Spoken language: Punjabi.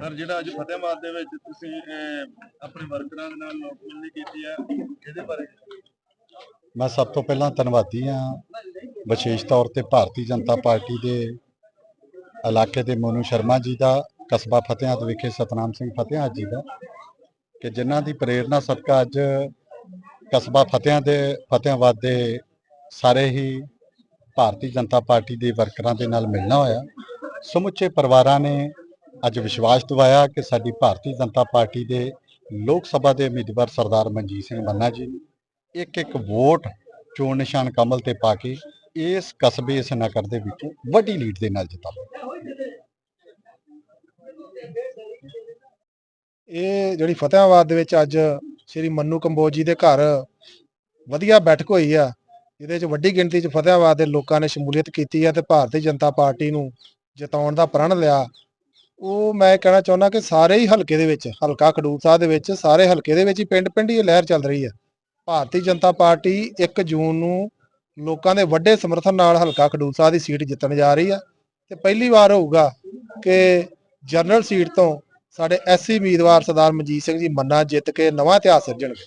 ਸਰ, ਜਿਹੜਾ ਅੱਜ ਫਤਿਹਾਬਾਦ ਦੇ ਵਿੱਚ ਤੁਸੀਂ ਆਪਣੇ ਵਰਕਰਾਂ ਦੇ ਨਾਲ ਨੋਟਬੰਦੀ ਕੀਤੀ ਹੈ ਇਹਦੇ ਬਾਰੇ ਮੈਂ ਸਭ ਤੋਂ ਪਹਿਲਾਂ ਧੰਨਵਾਦੀ ਹਾਂ, ਵਿਸ਼ੇਸ਼ ਤੌਰ ਤੇ ਭਾਰਤੀ ਜਨਤਾ ਪਾਰਟੀ ਦੇ ਇਲਾਕੇ ਦੇ ਮੋਨੂ ਸ਼ਰਮਾ ਜੀ ਦਾ, ਕਸਬਾ ਫਤਿਹਾਦ ਵਿਖੇ ਸਤਨਾਮ ਸਿੰਘ ਫਤਿਹਾਦ ਜੀ ਦਾ, ਕਿ ਜਿਨ੍ਹਾਂ ਦੀ ਪ੍ਰੇਰਣਾ ਸਦਕਾ ਅੱਜ ਕਸਬਾ ਫਤਿਹਾਂ ਦੇ ਫਤਿਹਾਬਾਦ ਦੇ ਸਾਰੇ ਹੀ ਭਾਰਤੀ ਜਨਤਾ ਪਾਰਟੀ ਦੇ ਵਰਕਰਾਂ ਦੇ ਨਾਲ ਮਿਲਣਾ ਹੋਇਆ। ਸਮੁੱਚੇ ਪਰਿਵਾਰਾਂ ਨੇ ਅੱਜ ਵਿਸ਼ਵਾਸ ਦਿਵਾਇਆ ਕਿ ਸਾਡੀ ਭਾਰਤੀ ਜਨਤਾ ਪਾਰਟੀ ਦੇ ਲੋਕ ਸਭਾ ਦੇ ਉਮੀਦਵਾਰ ਸਰਦਾਰ ਮਨਜੀਤ ਸਿੰਘ ਮੰਨਾ ਜੀ ਇੱਕ ਇੱਕ ਵੋਟ ਚੋਣ ਨਿਸ਼ਾਨ ਕਮਲ ਤੇ ਪਾ ਕੇ ਇਸ ਕਸਬੇ, ਇਸ ਨਗਰ ਦੇ ਵਿੱਚ ਵੱਡੀ ਲੀਡ ਦੇ ਨਾਲ ਜਿਤਾਵੇ ਇਹ ਜਿਹੜੀ ਫਤਿਹਾਬਾਦ ਦੇ ਵਿੱਚ ਅੱਜ ਸ੍ਰੀ ਮੰਨੂ ਕੰਬੋਜ ਜੀ ਦੇ ਘਰ ਵਧੀਆ ਬੈਠਕ ਹੋਈ ਆ। ਇਹਦੇ ਵਿੱਚ ਵੱਡੀ ਗਿਣਤੀ 'ਚ ਫਤਿਹਾਬਾਦ ਦੇ ਲੋਕਾਂ ਨੇ ਸ਼ਮੂਲੀਅਤ ਕੀਤੀ ਆ ਤੇ ਭਾਰਤੀ ਜਨਤਾ ਪਾਰਟੀ ਨੂੰ ਜਿਤਾਉਣ ਦਾ ਪ੍ਰਣ ਲਿਆ। ਉਹ ਮੈਂ ਕਹਿਣਾ ਚਾਹੁੰਦਾ ਕਿ ਸਾਰੇ ਹੀ ਹਲਕੇ ਦੇ ਵਿੱਚ, ਹਲਕਾ ਖਡੂਰ ਸਾਹਿਬ ਦੇ ਵਿੱਚ, ਸਾਰੇ ਹਲਕੇ ਦੇ ਵਿੱਚ ਹੀ ਪਿੰਡ ਪਿੰਡ ਹੀ ਲਹਿਰ ਚੱਲ ਰਹੀ ਹੈ। ਭਾਰਤੀ ਜਨਤਾ ਪਾਰਟੀ 1 ਜੂਨ ਨੂੰ ਲੋਕਾਂ ਦੇ ਵੱਡੇ ਸਮਰਥਨ ਨਾਲ ਹਲਕਾ ਖਡੂਰ ਸਾਹਿਬ ਦੀ ਸੀਟ ਜਿੱਤਣ ਜਾ ਰਹੀ ਹੈ ਤੇ ਪਹਿਲੀ ਵਾਰ ਹੋਊਗਾ ਕਿ ਜਨਰਲ ਸੀਟ ਤੋਂ ਸਾਡੇ ਐਸਸੀ ਉਮੀਦਵਾਰ ਸਰਦਾਰ ਮਨਜੀਤ ਸਿੰਘ ਜੀ ਮੰਨਾ ਜਿੱਤ ਕੇ ਨਵਾਂ ਇਤਿਹਾਸ ਸਿਰਜਣਗੇ।